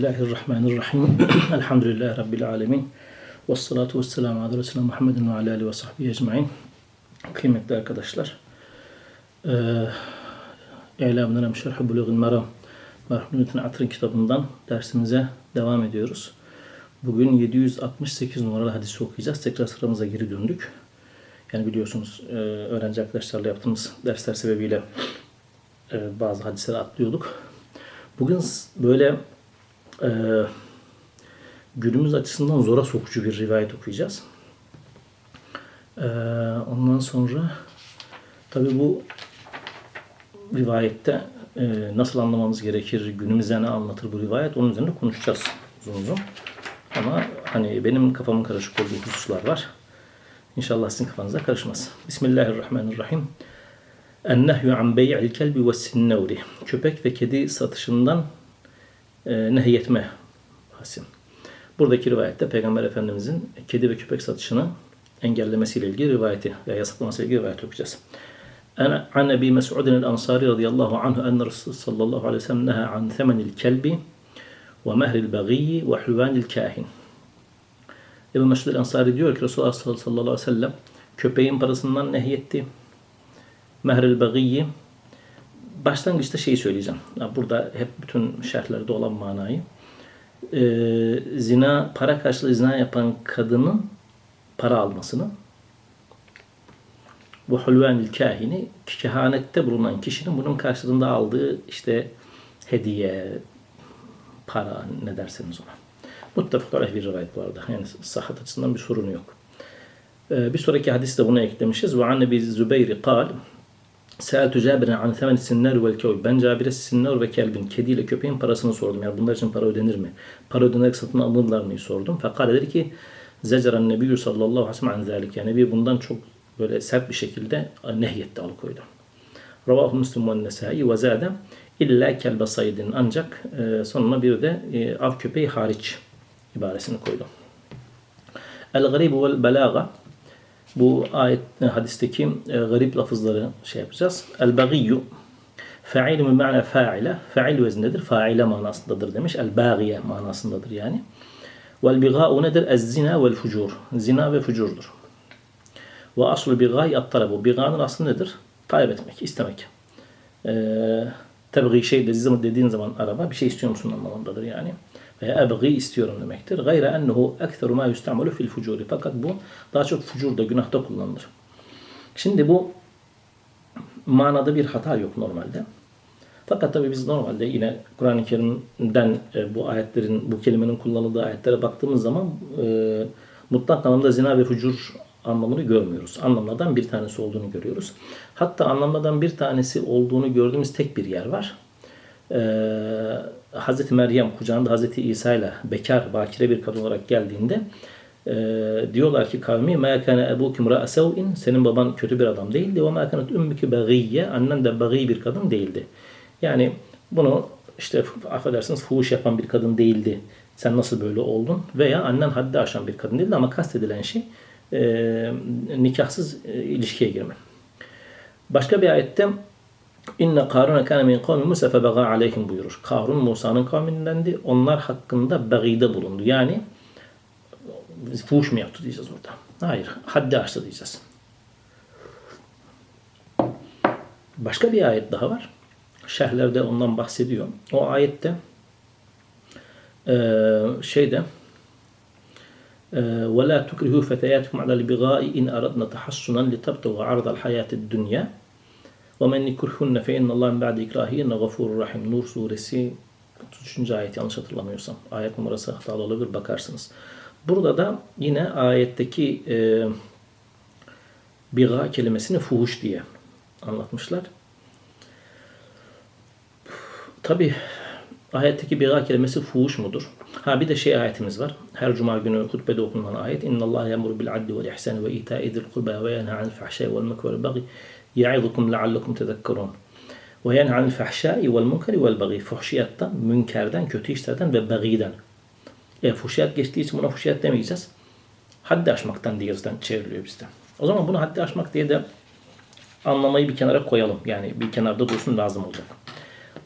Bismillahirrahmanirrahim. Elhamdülillahi Rabbil alemin. Ve salatu ve selamu ala Resulü Muhammedin ve ala alihi ve sahbihi ecmain. Kıymetli arkadaşlar. Ee, İ'lamdan Emşerh Buluğun Meram Merhumiyetin Atrın kitabından dersimize devam ediyoruz. Bugün 768 numaralı hadisi okuyacağız. Tekrar sıramıza geri döndük. Yani biliyorsunuz e, öğrenci arkadaşlarla yaptığımız dersler sebebiyle e, bazı hadisleri atlıyorduk. Bugün böyle e, günümüz açısından zora sokucu bir rivayet okuyacağız. E, ondan sonra tabi bu rivayette e, nasıl anlamamız gerekir, günümüze ne anlatır bu rivayet onun üzerine konuşacağız uzun uzun. Ama hani benim kafamın karışık olduğu hususlar var. İnşallah sizin kafanıza karışmaz. Bismillahirrahmanirrahim. Ennehyü an bey'il kelbi ve sinnevri. Köpek ve kedi satışından e, nehyetme hasim. Buradaki rivayette Peygamber Efendimizin kedi ve köpek satışını engellemesiyle ilgili rivayeti ya yasaklamasıyla ilgili rivayet okuyacağız. An Ebi Mes'udin el-Ansari radıyallahu anhu enne Resul sallallahu aleyhi ve sellem neha an themenil kelbi ve mehril bagiyyi ve hüvanil kahin. Ebu Mesud el-Ansari diyor ki Resulullah sallallahu aleyhi ve sellem köpeğin parasından nehyetti. Mehril bagiyyi başlangıçta şeyi söyleyeceğim. Burada hep bütün şerhlerde olan manayı. Ee, zina, para karşılığı zina yapan kadının para almasını bu hulvanil kahini kehanette bulunan kişinin bunun karşılığında aldığı işte hediye, para ne derseniz ona. Muttefak aleyh bir rivayet bu arada. Yani sıhhat açısından bir sorunu yok. Ee, bir sonraki hadiste bunu eklemişiz. Ve an Ebi Zübeyri kal Seeltü Cabir'e an temen sinner vel kevb. Ben Cabir'e sinner ve kelbin, kediyle köpeğin parasını sordum. Yani bunlar için para ödenir mi? Para ödenerek satın alınırlar mı sordum. Fakat dedi ki Zeceran Nebiyyü sallallahu aleyhi ve sellem an. Yani Nebi bundan çok böyle sert bir şekilde nehyetti alıkoydu. Ravahu Müslüm ve Nesai ve zade illa kelbe saydin. Ancak e, sonuna bir de e, av köpeği hariç ibaresini koydu. El garibu vel belaga bu ayet e, hadisteki e, garip lafızları şey yapacağız. El bagiyyu fail mi ma'na fa'ile. Fa'il vezindedir. Fa'ile manasındadır demiş. El bagiye manasındadır yani. Vel biga'u nedir? Ez zina vel fucur. Zina ve fucurdur. Ve aslu bigâi at-tarabu. Bigâ'nın aslı nedir? Talep etmek, istemek. Ee, tebgî şey dediğin zaman araba bir şey istiyor musun anlamındadır yani. Veya ebgî istiyorum demektir. Gayre ennehu ekseru ma yustamalu fil fucuri. Fakat bu daha çok fucurda, günahta kullanılır. Şimdi bu manada bir hata yok normalde. Fakat tabi biz normalde yine Kur'an-ı Kerim'den e, bu ayetlerin, bu kelimenin kullanıldığı ayetlere baktığımız zaman e, mutlak anlamda zina ve fucur anlamını görmüyoruz. Anlamlardan bir tanesi olduğunu görüyoruz. Hatta anlamlardan bir tanesi olduğunu gördüğümüz tek bir yer var. Ee, Hz. Meryem kucağında Hz. İsa ile bekar, bakire bir kadın olarak geldiğinde e, diyorlar ki kavmi مَا كَانَ اَبُوكُمْ رَأَسَوْءٍ Senin baban kötü bir adam değildi. وَمَا كَانَتْ اُمِّكِ بَغِيَّ Annen de bagi bir kadın değildi. Yani bunu işte affedersiniz fuhuş yapan bir kadın değildi. Sen nasıl böyle oldun? Veya annen haddi aşan bir kadın değildi ama kastedilen şey e, nikahsız e, ilişkiye girme. Başka bir ayette İnne Karun kana min kavmi Musa fe baga aleyhim buyurur. Karun Musa'nın kavmindendi. Onlar hakkında bagide bulundu. Yani fuhuş mu yaptı diyeceğiz orada. Hayır. Haddi aştı diyeceğiz. Başka bir ayet daha var. Şerhlerde ondan bahsediyor. O ayette e, şeyde ولا تكرهوا فتياتكم على البغاء إن أردنا تحصنا لتبتغوا عرض الحياة الدنيا ومن يكرهن فإن الله من بعد إكراههن غفور رحيم Nur suresi 33. ayet yanlış hatırlamıyorsam. Ayet numarası hatalı olabilir bakarsınız. Burada da yine ayetteki e, biga kelimesini fuhuş diye anlatmışlar. Tabi ayetteki biga kelimesi fuhuş mudur? Ha bir de şey ayetimiz var. Her cuma günü hutbede okunan ayet. İnna Allah yemuru bil adli vel ihsan ve ita'i zil kurba ve yenha anil fahşai vel mekve vel bagi ya'idukum leallekum tezekkerun. Ve yenha anil fahşai vel munkari vel bagi. Fuhşiyattan, münkerden, kötü işlerden ve bagiden. E fuhşiyat geçtiği için buna fuhşiyat demeyeceğiz. Haddi aşmaktan diyezden çevriliyor bizde. O zaman bunu haddi aşmak diye de anlamayı bir kenara koyalım. Yani bir kenarda dursun lazım olacak.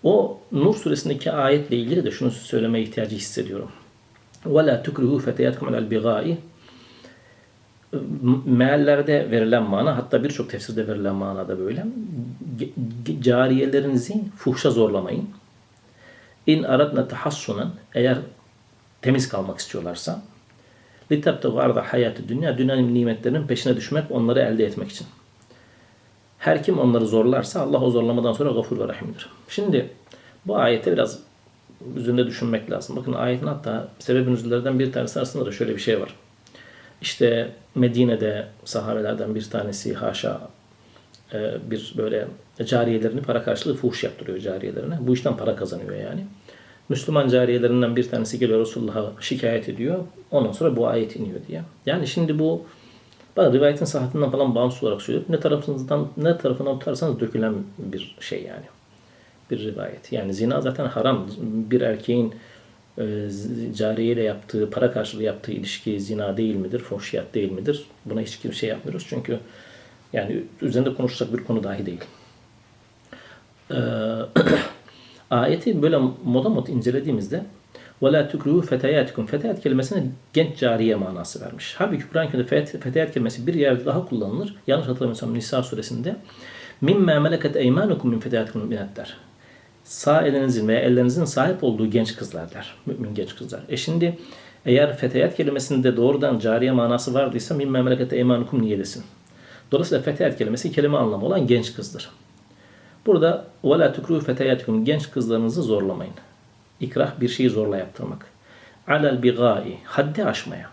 O Nur suresindeki ayetle ilgili de şunu söylemeye ihtiyacı hissediyorum. وَلَا تُكْرِهُ فَتَيَاتْكُمْ عَلَى الْبِغَاءِ meallerde verilen mana hatta birçok tefsirde verilen manada böyle. Cariyelerinizi fuhşa zorlamayın. İn aradna tahassunan eğer temiz kalmak istiyorlarsa litabtagu arda hayatı dünya dünyanın nimetlerinin peşine düşmek onları elde etmek için. Her kim onları zorlarsa Allah o zorlamadan sonra gafur ve rahimdir. Şimdi bu ayete biraz üzerinde düşünmek lazım. Bakın ayetin hatta sebebin üzerlerden bir tanesi arasında da şöyle bir şey var. İşte Medine'de sahabelerden bir tanesi haşa e, bir böyle cariyelerini para karşılığı fuhuş yaptırıyor cariyelerine. Bu işten para kazanıyor yani. Müslüman cariyelerinden bir tanesi geliyor Resulullah'a şikayet ediyor. Ondan sonra bu ayet iniyor diye. Yani şimdi bu bana rivayetin sahatinden falan bağımsız olarak söylüyorum. Ne tarafınızdan ne tarafından tutarsanız dökülen bir şey yani. Bir rivayet. Yani zina zaten haram. Bir erkeğin cariyeyle yaptığı, para karşılığı yaptığı ilişki zina değil midir, fuhşiyat değil midir? Buna hiç kimse şey yapmıyoruz. Çünkü yani üzerinde konuşacak bir konu dahi değil. Ee, ayeti böyle moda mod incelediğimizde وَلَا تُكْرُهُ فَتَيَاتِكُمْ Fetayat kelimesine genç cariye manası vermiş. Halbuki Kur'an-ı Kerim'de fet- fetayat kelimesi bir yerde daha kullanılır. Yanlış hatırlamıyorsam Nisa suresinde مِمَّا مَلَكَتْ اَيْمَانُكُمْ مِنْ فَتَيَاتِكُمْ مِنَتْ der. sağ elinizin veya ellerinizin sahip olduğu genç kızlar der. Mümin genç kızlar. E şimdi eğer feteyat kelimesinde doğrudan cariye manası vardıysa min memlekete emanukum niyelesin. Dolayısıyla feteyat kelimesi kelime anlamı olan genç kızdır. Burada ve la tukruhu feteyatikum genç kızlarınızı zorlamayın. İkrah bir şeyi zorla yaptırmak. Alel bigai haddi aşmaya.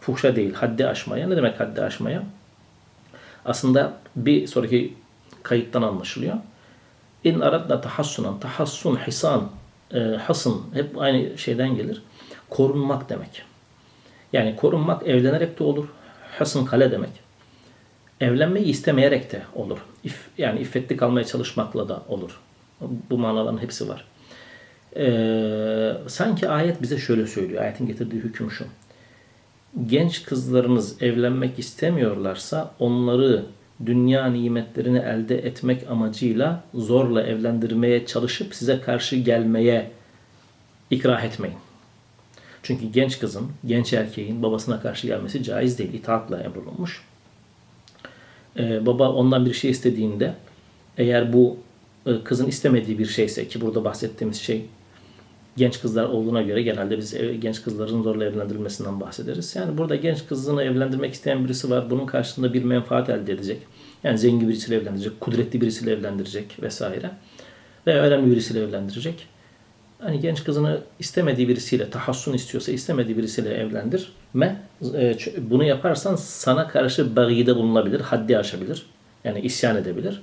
Fuhşa değil haddi aşmaya. Ne demek haddi aşmaya? Aslında bir sonraki kayıttan anlaşılıyor. İn aradna tahassunan, tahassun, hisan, e, hasın hep aynı şeyden gelir. Korunmak demek. Yani korunmak evlenerek de olur. Hasın kale demek. Evlenmeyi istemeyerek de olur. İf, yani iffetli kalmaya çalışmakla da olur. Bu manaların hepsi var. Ee, sanki ayet bize şöyle söylüyor. Ayetin getirdiği hüküm şu. Genç kızlarınız evlenmek istemiyorlarsa onları dünya nimetlerini elde etmek amacıyla zorla evlendirmeye çalışıp size karşı gelmeye ikrah etmeyin. Çünkü genç kızın, genç erkeğin babasına karşı gelmesi caiz değil. İtaatla emrolunmuş. Ee, baba ondan bir şey istediğinde eğer bu e, kızın istemediği bir şeyse ki burada bahsettiğimiz şey genç kızlar olduğuna göre genelde biz ev- genç kızların zorla evlendirilmesinden bahsederiz. Yani burada genç kızını evlendirmek isteyen birisi var. Bunun karşılığında bir menfaat elde edecek. Yani zengin birisiyle evlendirecek, kudretli birisiyle evlendirecek vesaire. Veya önemli birisiyle evlendirecek. Hani genç kızını istemediği birisiyle, tahassun istiyorsa istemediği birisiyle evlendirme. E, Bunu yaparsan sana karşı bagide bulunabilir, haddi aşabilir. Yani isyan edebilir.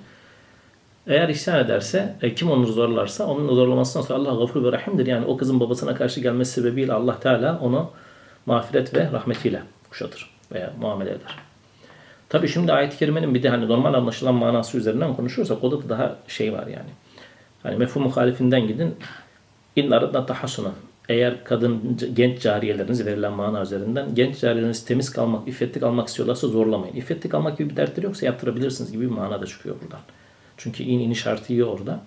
Eğer isyan ederse, e, kim onu zorlarsa onun zorlamasından sonra Allah gafur ve rahimdir. Yani o kızın babasına karşı gelmesi sebebiyle Allah Teala onu mağfiret ve rahmetiyle kuşatır veya muamele eder. Tabii şimdi ayet-i kerimenin bir de hani normal anlaşılan manası üzerinden konuşuyorsak o da daha şey var yani. Hani mefhum muhalifinden gidin. İn aradna tahassunan. Eğer kadın genç cariyeleriniz verilen mana üzerinden genç cariyeleriniz temiz kalmak, iffetli kalmak istiyorlarsa zorlamayın. İffetli kalmak gibi bir dertleri yoksa yaptırabilirsiniz gibi bir mana da çıkıyor buradan. Çünkü in ini şartı orada.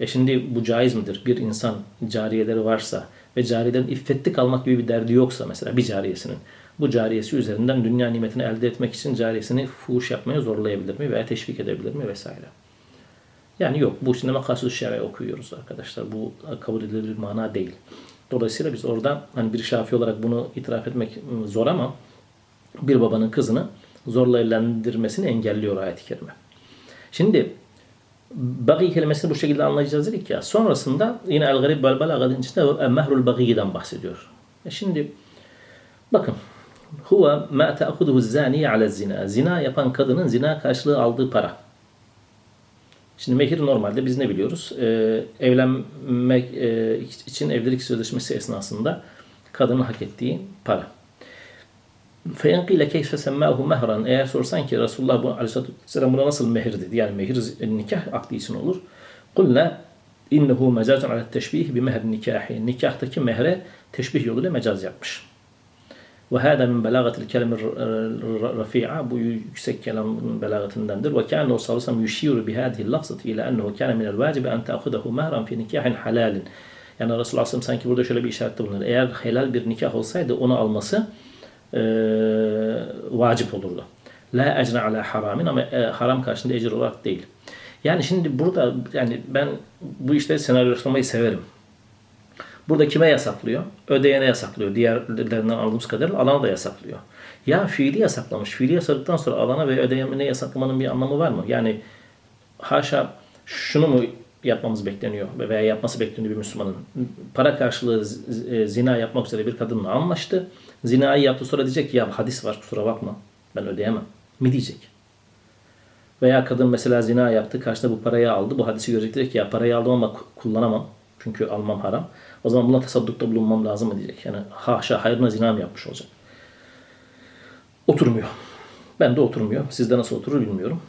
E şimdi bu caiz midir? Bir insan cariyeleri varsa ve cariyelerin iffetli kalmak gibi bir derdi yoksa mesela bir cariyesinin bu cariyesi üzerinden dünya nimetini elde etmek için cariyesini fuhuş yapmaya zorlayabilir mi veya teşvik edebilir mi vesaire. Yani yok. Bu şimdi makasud şer'i okuyoruz arkadaşlar. Bu kabul edilebilir mana değil. Dolayısıyla biz orada hani bir şafi olarak bunu itiraf etmek ıı, zor ama bir babanın kızını zorla evlendirmesini engelliyor ayet-i kerime. Şimdi bagi kelimesini bu şekilde anlayacağız dedik ya. Sonrasında yine el garib bel belagadın içinde mehrul bagiyden bahsediyor. E şimdi bakın huve ma ta'khuduhu zani ala zina. Zina yapan kadının zina karşılığı aldığı para. Şimdi mehir normalde biz ne biliyoruz? Ee, evlenmek e, için evlilik sözleşmesi esnasında kadının hak ettiği para. Feyenkile keyfe semmâhu mehran. Eğer sorsan ki Resulullah bu aleyhissalatü vesselam buna nasıl mehir dedi? Yani mehir nikah akdi için olur. İnnehu mecazun ala teşbih bi mehr nikahi. Nikahtaki mehre teşbih yoluyla mecaz yapmış. Ve hâdâ min belâgatil kelime rafi'a. Bu yüksek kelamın belagatındandır. Ve kâne o sallallahu yuşîru bihâdihi lafzati ile ennehu kâne minel vâcibi en te'ahudehu mehran. Yani Resulullah sallallahu sanki burada şöyle bir işarette bulunur. Eğer helal bir nikah olsaydı onu alması e, vacip olurdu. La ecre ala haramin ama e, haram karşında ecir olarak değil. Yani şimdi burada yani ben bu işte senaryoslamayı severim. Burada kime yasaklıyor? Ödeyene yasaklıyor. Diğerlerinden aldığımız kadarıyla alana da yasaklıyor. Ya fiili yasaklamış. Fiili yasakladıktan sonra alana ve ödeyene yasaklamanın bir anlamı var mı? Yani haşa şunu mu yapmamız bekleniyor veya yapması bekleniyor bir Müslümanın. Para karşılığı e, zina yapmak üzere bir kadınla anlaştı. Zinayı yaptı sonra diyecek ki ya hadis var kusura bakma ben ödeyemem mi diyecek. Veya kadın mesela zina yaptı karşında bu parayı aldı bu hadisi görecek diyecek ki ya parayı aldım ama kullanamam çünkü almam haram. O zaman buna tasaddukta bulunmam lazım mı diyecek. Yani haşa hayrına zina mı yapmış olacak. Oturmuyor. Ben de oturmuyor. Sizde nasıl oturur bilmiyorum.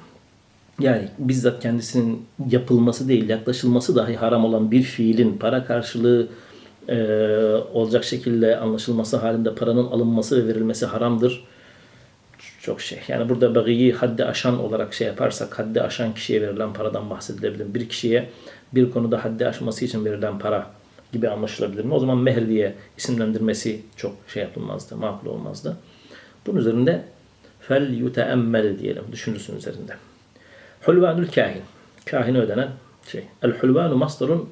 Yani bizzat kendisinin yapılması değil, yaklaşılması dahi haram olan bir fiilin para karşılığı e, olacak şekilde anlaşılması halinde paranın alınması ve verilmesi haramdır. Çok şey. Yani burada bagiyi haddi aşan olarak şey yaparsak, haddi aşan kişiye verilen paradan bahsedilebilir. Bir kişiye bir konuda haddi aşması için verilen para gibi anlaşılabilir mi? O zaman mehr diye isimlendirmesi çok şey yapılmazdı, makul olmazdı. Bunun üzerinde fel yuteemmel diyelim, düşünürsün üzerinde. Hulvanul kahin. Kahine ödenen şey. El hulvanu masdarun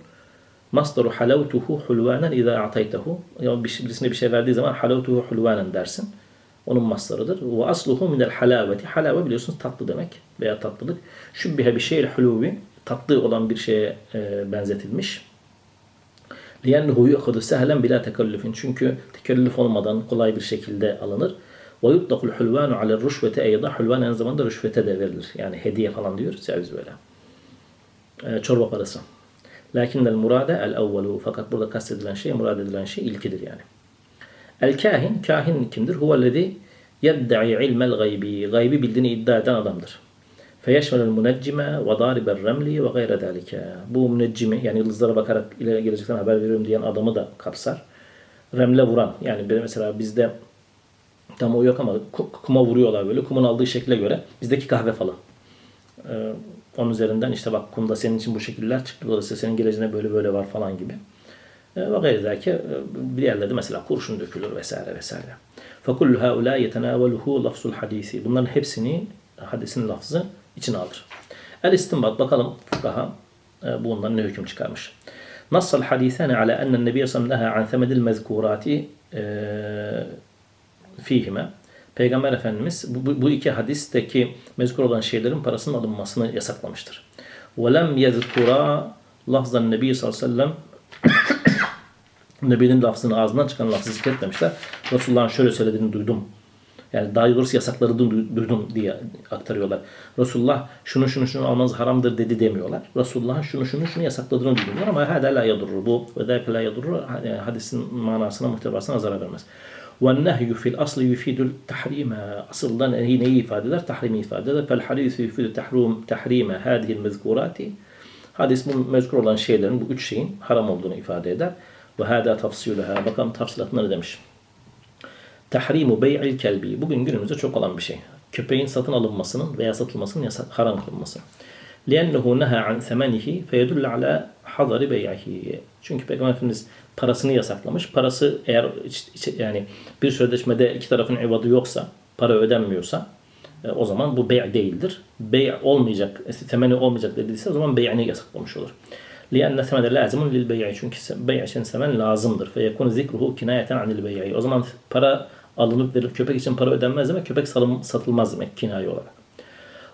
masdaru halavtuhu hulvanen izâ a'taytehu. Yani birisine bir şey verdiği zaman halavtuhu hulvanen dersin. Onun maslarıdır. Ve asluhu minel halaveti. Halave biliyorsunuz tatlı demek veya tatlılık. Şübbihe bir şeyil huluvi. Tatlı olan bir şeye e, benzetilmiş. لِيَنَّهُ يُؤْخَدُ سَهْلًا bila tekellüfün. Çünkü tekellüf olmadan kolay bir şekilde alınır. وَيُطْلَقُ الْحُلْوَانُ عَلَى الرُّشْوَةِ اَيْضًا Hulvan aynı zamanda rüşvete de verilir. Yani hediye falan diyoruz ya biz böyle. E, çorba parası. Lakin el murade el evvelu. Fakat burada kastedilen şey, murad edilen şey ilkidir yani. El kahin, kahin kimdir? Huvellezi yedda'i ilmel gaybi. Gaybi bildiğini iddia eden adamdır. Feyeşmelel müneccime ve dariber remli ve gayre dalike. Bu müneccimi yani yıldızlara bakarak ileri gelecekten haber veriyorum diyen adamı da kapsar. Remle vuran yani mesela bizde tam o yok ama kuma vuruyorlar böyle. Kumun aldığı şekle göre bizdeki kahve falı. Ee, onun üzerinden işte bak kumda senin için bu şekiller çıktı. Dolayısıyla senin geleceğine böyle böyle var falan gibi. Ee, ve gayri zâke bir yerlerde mesela kurşun dökülür vesaire vesaire. فَكُلُّ هَا اُولَٰي يَتَنَاوَلُهُ لَفْزُ الْحَد۪يسِ Bunların hepsini hadisin lafzı içine alır. El istinbat bakalım fukaha e, bundan ne hüküm çıkarmış. Nassal hadisane ala enne nebiye sallallahu an semedil mezkurati e, fihime. Peygamber Efendimiz bu, bu iki hadisteki mezkur olan şeylerin parasının alınmasını yasaklamıştır. وَلَمْ يَذْكُرَا lafzan nebi sallallahu aleyhi ve sellem Nebinin lafzını ağzından çıkan lafzı zikretmemişler. Resulullah'ın şöyle söylediğini duydum yani daha doğrusu yasakladığını duydum diye aktarıyorlar. Resulullah şunu şunu şunu almanız haramdır dedi demiyorlar. Resulullah'ın şunu şunu şunu yasakladığını duydum ama hâdâ la yadurru. Bu ve dâke la yadurru hadisin manasına muhtevasına zarar vermez. وَالنَّهْيُ فِي الْأَصْلِ يُفِيدُ التَّحْرِيمَ Asıldan neyi ifade eder? Tahrimi ifade eder. فَالْحَدِيثُ يُفِيدُ تَحْرِيمَ هَذِهِ الْمَذْكُورَاتِ Hadis bu mezkur olan şeylerin bu üç şeyin haram olduğunu ifade eder. Ve hâdâ tafsilühâ. Bakalım tafsilatını ne demiş? Tahrimu bey'il kelbi. Bugün günümüzde çok olan bir şey. Köpeğin satın alınmasının veya satılmasının yasak, haram kılınması. لِيَنَّهُ نَهَا عَنْ ثَمَنِهِ فَيَدُلَّ عَلَى حَضَرِ بَيْعِهِ Çünkü Peygamber Efendimiz parasını yasaklamış. Parası eğer yani bir sözleşmede iki tarafın evadı yoksa, para ödenmiyorsa e, o zaman bu bey' değildir. Bey' olmayacak, temeni olmayacak dediyse o zaman bey'ini yasaklamış olur. لِأَنَّ ثَمَنَ لَازِمٌ لِلْبَيْعِ Çünkü bey' için semen lazımdır. فَيَكُنْ ذِكْرُهُ كِنَايَةً عَنِ الْبَيْعِ O zaman para alınıp verilip köpek için para ödenmez demek, köpek satılmaz demek kinayi olarak.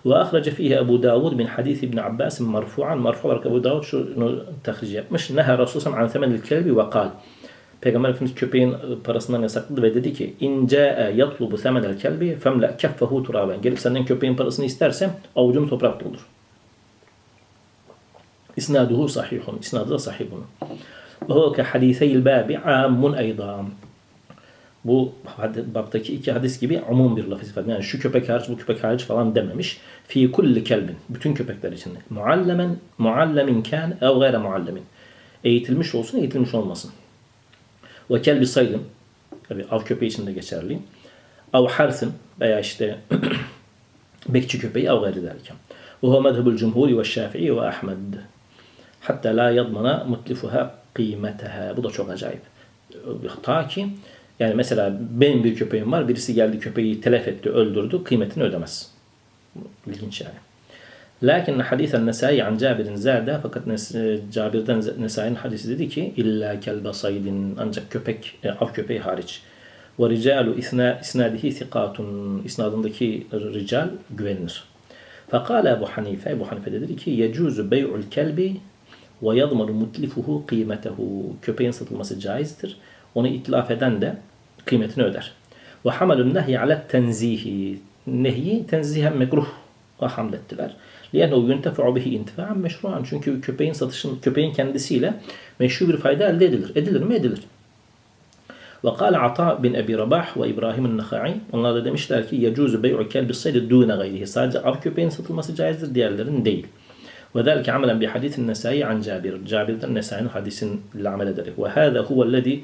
Ve ahrace fihi Ebu Davud min hadis İbn Abbas marfu'an marfu olarak Ebu Davud şunu tahric yapmış. Neha Resulullah an temenil kelbi ve kal. Peygamber Efendimiz köpeğin parasından yasakladı ve dedi ki in ca'e yatlubu temenel kelbi femle keffehu turaben. Gelip senden köpeğin parasını isterse avucunu toprak doldur. İsnaduhu sahihun. İsnadı da sahih bunun. Ve huve ke hadiseyil babi amun eydan bu baptaki iki hadis gibi umum bir lafız ifade. Yani şu köpek hariç bu köpek hariç falan dememiş. Fi kulli kelbin. Bütün köpekler için. Muallemen, muallemin kan ev gayre muallemin. Eğitilmiş olsun, eğitilmiş olmasın. Ve kelbi saydın. Tabi av köpeği için de geçerli. Av harsın veya işte bekçi köpeği av gayri derken. Ve huve mezhebul cumhuri ve şafii ve ahmed. Hatta la yadmana mutlifuha kıymeteha. Bu da çok acayip. Ta ki yani mesela benim bir köpeğim var. Birisi geldi köpeği telef etti, öldürdü. Kıymetini ödemez. İlginç yani. Lakin hadisen Nesai an Cabir'in zâde fakat Nes- Cabir'den Nesai'nin hadisi dedi ki illa kelbe saydin ancak köpek e, av köpeği hariç. Ve ricalu isna, isnadihi sikatun isnadındaki rical güvenilir. Fekale Ebu Hanife Ebu Hanife dedi ki yecuzu bey'ul kelbi ve yadmanu mutlifuhu kıymetehu köpeğin satılması caizdir Onu itlaf eden de kıymetini öder. Ve hamelun nehyi ala tenzihi nehyi tenzihen mekruh hamlettiler. لِيَنَّهُ يُنْتَفَعُ بِهِ اِنْتِفَاعًا meşruan. Çünkü köpeğin satışın, köpeğin kendisiyle meşru bir fayda elde edilir. Edilir mi? Edilir. Ve kâle Ata bin Ebi Rabah ve İbrahim el-Nakha'i onlar da demişler ki yecuzu bey'u kelbi saydi dûne gayrihi. Sadece av köpeğin satılması caizdir, diğerlerinin değil. Ve zelke amelen bi hadisin Nesai an Cabir. Cabir'den Nesai'nin hadisinle amel ederek. Ve hâzâ huvellezî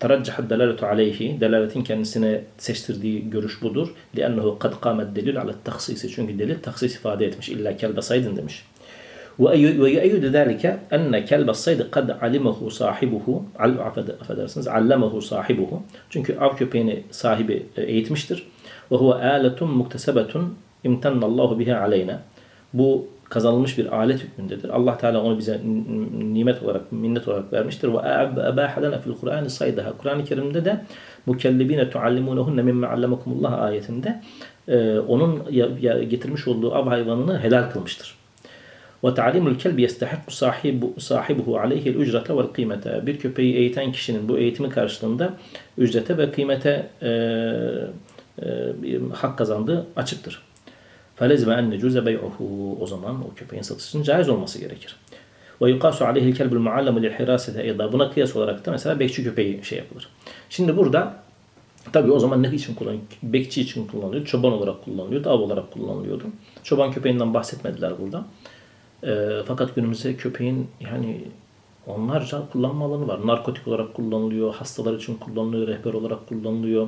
teraccahat delaletu aleyhi. Delaletin kendisine seçtirdiği görüş budur. لِأَنَّهُ قَدْ قَامَ الدَّلِيلُ عَلَى التَّخْصِيصِ Çünkü delil taksis ifade etmiş. İlla kelbe saydın demiş. ويؤيد ذلك أن كلب الصيد قد علمه صاحبه affedersiniz allamahu sahibuhu çünkü av köpeğini sahibi eğitmiştir ve huve aletun muktesebetun imtannallahu biha aleyna bu kazanılmış bir alet hükmündedir. Allah Teala onu bize nimet olarak, minnet olarak vermiştir. Ve ebâhedene fil Kur'an saydaha. Kur'an-ı Kerim'de de mukellibine tuallimunehunne mimme allemekumullah ayetinde e, onun getirmiş olduğu av hayvanını helal kılmıştır. Ve ta'limul kelbi yestahikku sahibu sahibuhu aleyhi'l ücrete vel kıymete. Bir köpeği eğiten kişinin bu eğitimi karşılığında ücrete ve kıymete e, e, hak kazandığı açıktır. Felezme en necuze bey'uhu. O zaman o köpeğin satışının caiz olması gerekir. Ve yukasu aleyhi'l kelbul muallemu lil hirasete eyda. Buna kıyas olarak da mesela bekçi köpeği şey yapılır. Şimdi burada Tabi o zaman ne için kullanılıyor? Bekçi için kullanılıyor, çoban olarak kullanılıyordu, av olarak kullanılıyordu. Çoban köpeğinden bahsetmediler burada. E, fakat günümüzde köpeğin yani onlarca kullanma alanı var. Narkotik olarak kullanılıyor, hastalar için kullanılıyor, rehber olarak kullanılıyor.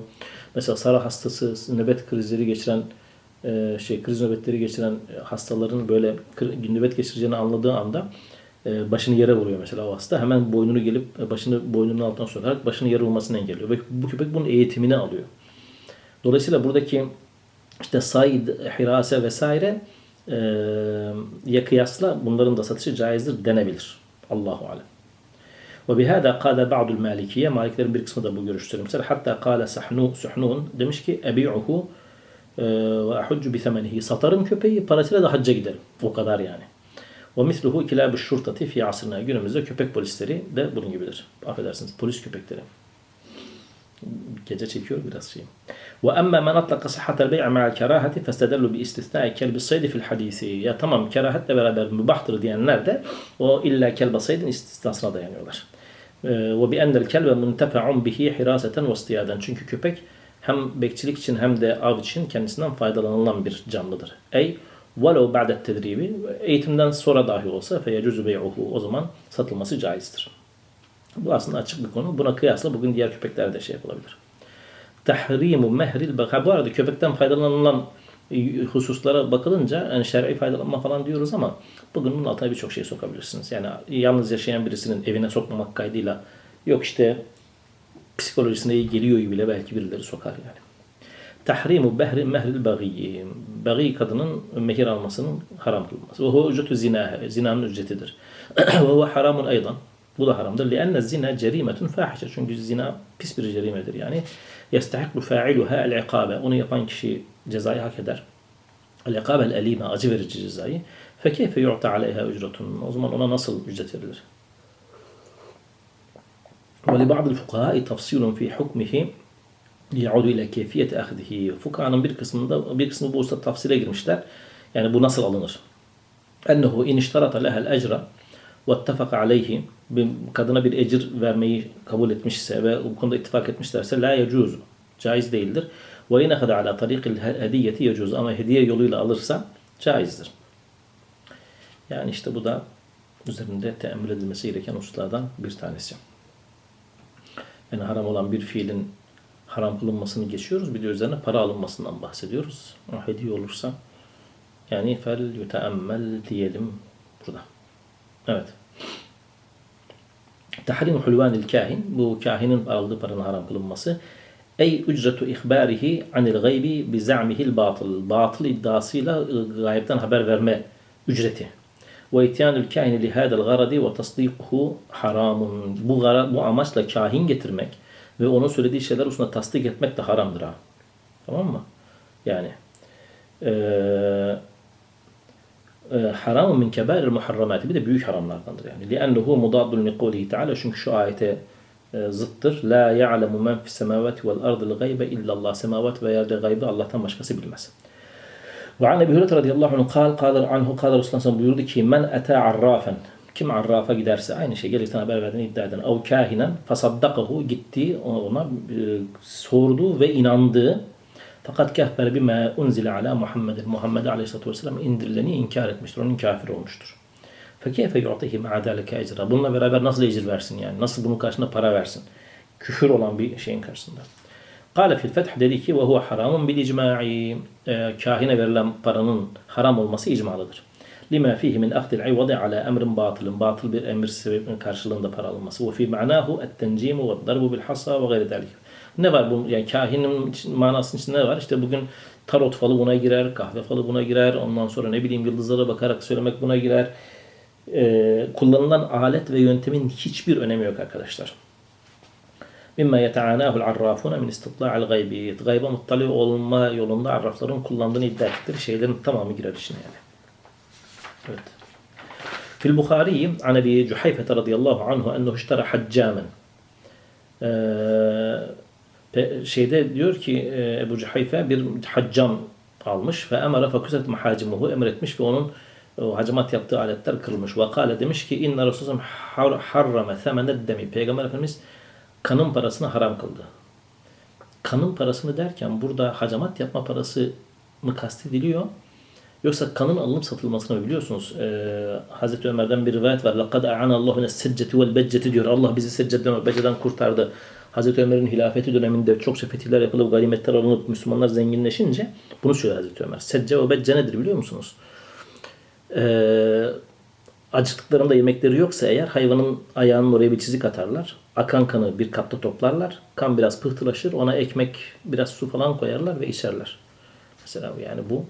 Mesela Sara hastası nöbet krizleri geçiren e, şey kriz nöbetleri geçiren hastaların böyle nöbet geçireceğini anladığı anda e, başını yere vuruyor mesela o hasta. Hemen boynunu gelip e, başını boynunun altına sokarak başını yere vurmasını engelliyor. Ve bu köpek bunun eğitimini alıyor. Dolayısıyla buradaki işte said, hirase vesaire e, ya kıyasla bunların da satışı caizdir denebilir. Allahu alem. Ve bihada kâle ba'dul malikiye. Maliklerin bir kısmı da bu görüştür. Mesela hatta kâle sahnu, suhnun demiş ki ebi'uhu ve ahudcu bi semenihi. Satarım köpeği parasıyla da hacca giderim. O kadar yani. Ve misluhu kilâbu şurtati fi asrına. Günümüzde köpek polisleri de bunun gibidir. Affedersiniz polis köpekleri. Gece çekiyor biraz şey. Ve emme men atlaka sahhatel bey'a ma'al kerahati festedallu bi istisnai kelbi saydi fil hadisi. Ya tamam kerahatle beraber mübahtır diyenler de o illa kelbe saydın istisnasına dayanıyorlar. Ve bi ennel kelbe muntefa'un bihi hiraseten ve istiyaden. Çünkü köpek hem bekçilik için hem de av için kendisinden faydalanılan bir canlıdır. Ey وَلَوْ بَعْدَ tedribi eğitimden sonra dahi olsa فَيَجُزُ بَيْعُهُ o zaman satılması caizdir. Bu aslında açık bir konu. Buna kıyasla bugün diğer köpekler de şey yapılabilir. Tahrimu mehril baka. Bu arada köpekten faydalanılan hususlara bakılınca yani şer'i faydalanma falan diyoruz ama bugün bunun altına birçok şey sokabilirsiniz. Yani yalnız yaşayan birisinin evine sokmamak kaydıyla yok işte psikolojisine iyi geliyor bile belki birileri sokar yani. Tahrimu behri mehril bagiyi. Bagi kadının mehir almasının haram kılması. Ve huve ücretü zinahe. Zinanın ücretidir. Ve huve haramun aydan. Bu da haramdır. Lianne zina cerimetun fahişe. Çünkü zina pis bir cerimedir. Yani yestahiklu fa'iluha el ikabe. Onu yapan kişi cezayı hak eder. El ikabe el elime. Acı verici cezayı. Fekeyfe yu'ta aleyha ücretun. O zaman ona nasıl ücret verilir? وَلِبَعْضِ الْفُقَهَاءِ تَفْصِيلٌ فِي حُكْمِهِ يعود ile keyfiyet ahdihi. Fukahanın bir kısmında bir kısmı bu usta tafsile girmişler. Yani bu nasıl alınır? Ennehu in iştarata lehel ecra ve ittefaka aleyhi bir kadına bir ecir vermeyi kabul etmişse ve bu konuda ittifak etmişlerse la yecuzu. Caiz değildir. Ve in ahada ala tariqil hediyeti yecuz ama hediye yoluyla alırsa caizdir. Yani işte bu da üzerinde teemmül edilmesi gereken hususlardan bir tanesi. Yani haram olan bir fiilin haram kılınmasını geçiyoruz. Bir de üzerine para alınmasından bahsediyoruz. O hediye olursa yani fel yuteammel diyelim burada. Evet. Tahrim hulvanil kahin. Bu kahinin aldığı paranın haram kılınması. Ey ücretu ihbarihi anil gaybi bi za'mihil batıl. Batıl iddiasıyla gaybden haber verme ücreti. Ve ityanul kahini li hadal garadi ve tasdikuhu haramun. Bu, bu amaçla kahin getirmek ve onun söylediği şeyler üstüne tasdik etmek de haramdır ha. Tamam mı? Yani eee haram min kebair muharramati bir de büyük haramlardandır yani. Li'ennehu mudaddun li kavlihi Teala çünkü şu ayete e, zıttır. La ya'lemu men fis semavati vel ardil gaybe illallah. Semavat ve yerde gaybı Allah'tan başkası bilmez. Ve an Ebu Hureyre radıyallahu anh kal, kal, anhu kal Resulullah buyurdu ki men ata arrafen kim arrafa giderse aynı şey gelirsen haber verdiğini iddia eden av kahinen fasaddakahu gitti ona e, sordu ve inandı fakat kehber bime unzile ala Muhammedin. Muhammed Aleyhisselatü Vesselam indirileni inkar etmiştir. Onun kafir olmuştur. Fekeyfe yu'tihi ma'a zâlike ecra. Bununla beraber nasıl ecir versin yani? Nasıl bunun karşında para versin? Küfür olan bir şeyin karşısında. Kale fil feth dedi ki ve huve haramun bil icma'i. E, kahine verilen paranın haram olması icmalıdır. Lima fihi min akhdil ivadi ala emrin batılın. Batıl bir emir sebebinin karşılığında para alınması. Ve fi ma'nahu et-tencimu ve darbu bil hasa ve gayri dalik. Ne var bu? Yani kahinin için, manasının içinde ne var? İşte bugün tarot falı buna girer, kahve falı buna girer. Ondan sonra ne bileyim yıldızlara bakarak söylemek buna girer. Ee, kullanılan alet ve yöntemin hiçbir önemi yok arkadaşlar. Mimma yeta'anahu arrafuna min istitla'il gaybi. Gayba muttali olma yolunda arrafların kullandığını iddia ettikleri şeylerin tamamı girer içine yani. Evet. Bukhari an Ebi Cuhayfe radıyallahu anhu ennehu iştara haccamen. Ee, şeyde diyor ki e, Ebu Cuhayfe bir haccam almış ve emara fakuset mahacimuhu emretmiş ve onun o hacamat yaptığı aletler kırılmış. Ve kale demiş ki inna Resulullah harrame themened demi. Peygamber Efendimiz kanın parasını haram kıldı. Kanın parasını derken burada hacamat yapma parası mı kastediliyor? Yoksa kanın alınıp satılmasını biliyorsunuz. Ee, Hazreti Ömer'den bir rivayet var. لَقَدْ اَعَنَ اللّٰهُ السَّجَّةِ وَالْبَجَّةِ diyor. Allah bizi secceden ve becceden kurtardı. Hazreti Ömer'in hilafeti döneminde çokça fetihler yapılıp ganimetler alınıp Müslümanlar zenginleşince bunu söylüyor Hazreti Ömer. Secce ve becce nedir biliyor musunuz? Ee, acıktıklarında yemekleri yoksa eğer hayvanın ayağının oraya bir çizik atarlar. Akan kanı bir kapta toplarlar. Kan biraz pıhtılaşır. Ona ekmek, biraz su falan koyarlar ve içerler. Mesela yani bu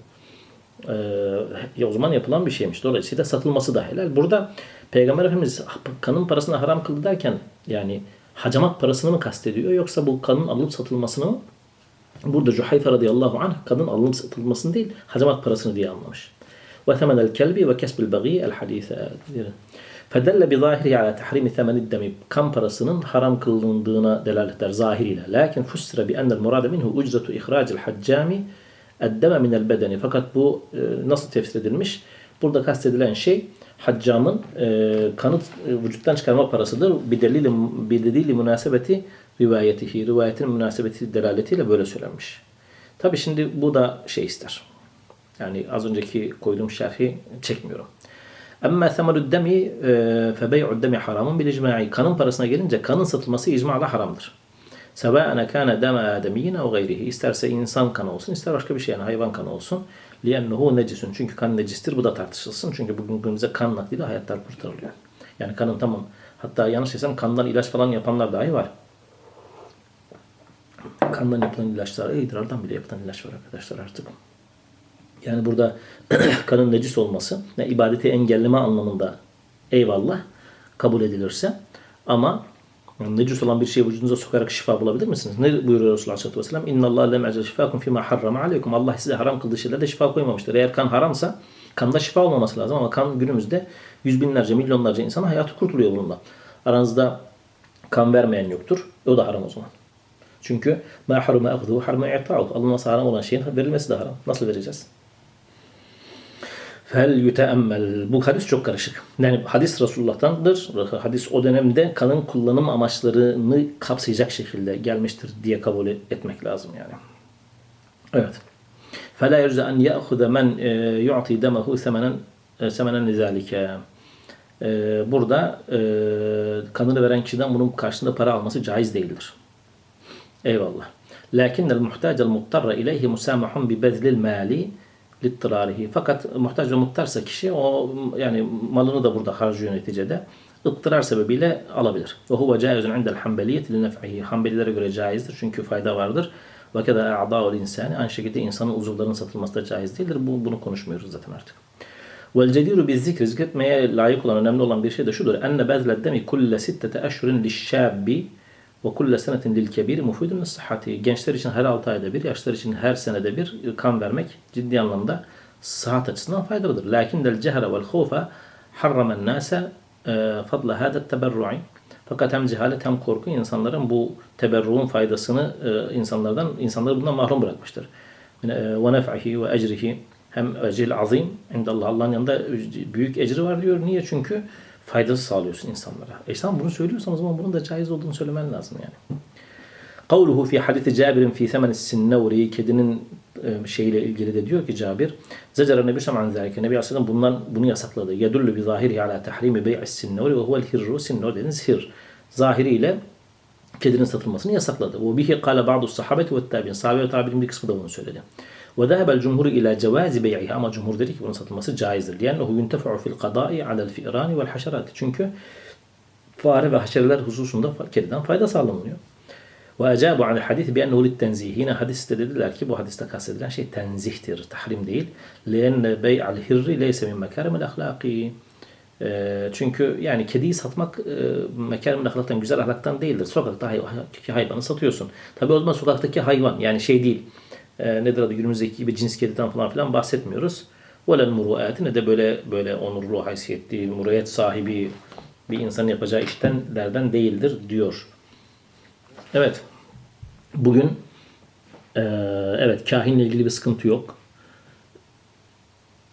e, o zaman yapılan bir şeymiş. Dolayısıyla satılması da helal. Burada Peygamber Efendimiz kanın parasını haram kıldı derken yani hacamat parasını mı kastediyor yoksa bu kanın alınıp satılmasını mı? Burada Cuhayfe radıyallahu anh kanın alınıp satılmasını değil hacamat parasını diye anlamış. Ve temenel kelbi ve kesbil bagi el hadise. Fedelle bi zahiri ala tahrimi temenid demi. Kan parasının haram kılındığına delalet eder zahiriyle. Lakin fussira bi ennel murade minhu ücretu ihracil haccami eddeme minel bedeni. Fakat bu e, nasıl tefsir edilmiş? Burada kastedilen şey haccamın e, kanıt e, vücuttan çıkarma parasıdır. Bir delili, bir delili münasebeti rivayetihi, rivayetin münasebeti delaletiyle böyle söylenmiş. Tabi şimdi bu da şey ister. Yani az önceki koyduğum şerhi çekmiyorum. Emme semerud demi e, fe bey'ud demi haramun bil icma'i. Kanın parasına gelince kanın satılması icma'la haramdır. Sebaen kana dema ademiyin o gayrihi. İsterse insan kanı olsun, ister başka bir şey yani hayvan kanı olsun. Liennehu necisun. Çünkü kan necistir. Bu da tartışılsın. Çünkü bugün günümüzde kan nakliyle hayatlar kurtarılıyor. Yani kanın tamam. Hatta yanlış desem kandan ilaç falan yapanlar dahi var. Kandan yapılan ilaçlar, idrardan bile yapılan ilaç var arkadaşlar artık. Yani burada kanın necis olması ve ibadeti engelleme anlamında eyvallah kabul edilirse ama yani necis olan bir şeyi vücudunuza sokarak şifa bulabilir misiniz? Ne buyuruyor Resulullah Aleyhisselatü Vesselam? İnna Allah lem ecel şifakum fima harrama aleykum. Allah size haram kıldığı şeylerde şifa koymamıştır. Eğer kan haramsa kanda şifa olmaması lazım ama kan günümüzde yüz binlerce, milyonlarca insana hayatı kurtuluyor bununla. Aranızda kan vermeyen yoktur. O da haram o zaman. Çünkü ma harama ahduhu harama i'ta'u. Alınması haram olan şeyin verilmesi de haram. Nasıl vereceğiz? fel yüteemmel. Bu hadis çok karışık. Yani hadis Resulullah'tandır. Hadis o dönemde kanın kullanım amaçlarını kapsayacak şekilde gelmiştir diye kabul etmek lazım yani. Evet. فَلَا يَرْزَ أَنْ يَأْخُذَ مَنْ يُعْطِي دَمَهُ ثَمَنًا ثَمَنًا لِذَٰلِكَ e, burada e, kanını veren kişiden bunun karşılığında para alması caiz değildir. Eyvallah. Lakin el muhtac el muttarra ileyhi musamahun bi bezlil mali littirarihi. Fakat muhtaç ve muttarsa kişi o yani malını da burada harcıyor neticede. ıttırar sebebiyle alabilir. Ve huve caizun indel hanbeliyet li. Hanbelilere göre caizdir çünkü fayda vardır. Ve keda a'da'ul insani. Aynı şekilde insanın uzuvlarının satılması da caiz değildir. Bu, bunu konuşmuyoruz zaten artık. Vel cediru biz zikri zikretmeye layık olan önemli olan bir şey de şudur. Enne bezled demi kulle sittete eşhurin lişşabbi ve kulle senetin lil kebiri mufidun sıhhati. Gençler için her 6 ayda bir, yaşlar için her senede bir kan vermek ciddi anlamda sıhhat açısından faydalıdır. Lakin del cehre vel hufa harramen nase fadla hada teberru'i. Fakat hem cehalet hem korku insanların bu teberruğun faydasını e, insanlardan insanları bundan mahrum bırakmıştır. e, Ve nef'ihi ve ecrihi hem ecil azim indallah Allah'ın yanında büyük ecri var diyor. Niye? Çünkü faydası sağlıyorsun insanlara. E sen bunu söylüyorsan o zaman bunun da caiz olduğunu söylemen lazım yani. Kavluhu fi hadisi Cabir'in fi semen sinnevri kedinin e, şeyiyle ilgili de diyor ki Cabir Zecera Nebi Şam'an zâlike Nebi Aleyhisselam bundan bunu yasakladı. Yedullu bi zahiri ala tahrimi bey'is sinnevri ve huvel hirru sinnevri dediğiniz hir. Zahiriyle kedinin satılmasını yasakladı. Ve bihi kâle ba'du sahabeti ve tabi'in. Sahabe ve tabi'in bir kısmı da bunu söyledi. Ve zâhebel cumhur ila cevazi ama cumhur dedi ki bunun satılması caizdir. Liyennehu yuntefa'u fil kadâi alel fi'rani vel. Çünkü fare ve haşereler hususunda kediden fayda sağlanıyor. Ve ecabu anil hadis bi ennehu littenzih. Yine hadiste dediler ki bu hadiste kastedilen şey tenzihtir, tahrim değil. Lienne bey'al hirri leyse min mekarimil ahlaki. Çünkü yani kediyi satmak e, mekarimil ahlaktan, güzel ahlaktan değildir. Sokakta hay hayvanı satıyorsun. Tabi o zaman sokaktaki hayvan yani şey değil. E, nedir adı günümüzdeki gibi cins kediden falan filan bahsetmiyoruz. Velen muruati ne de böyle böyle onurlu, haysiyetli, muruyet sahibi bir insanın yapacağı iştenlerden değildir diyor. Evet. Bugün e, evet kahinle ilgili bir sıkıntı yok.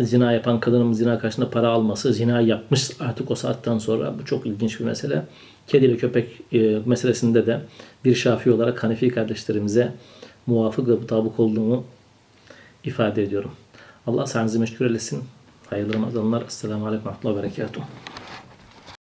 Zina yapan kadının zina karşısında para alması, zina yapmış artık o saatten sonra bu çok ilginç bir mesele. Kedi ile köpek e, meselesinde de bir şafi olarak Hanefi kardeşlerimize muvafık ve mutabık olduğunu ifade ediyorum. Allah sahnenizi meşgul eylesin. Hayırlı Ramazanlar. Esselamu Aleyküm ve Berekatuhu.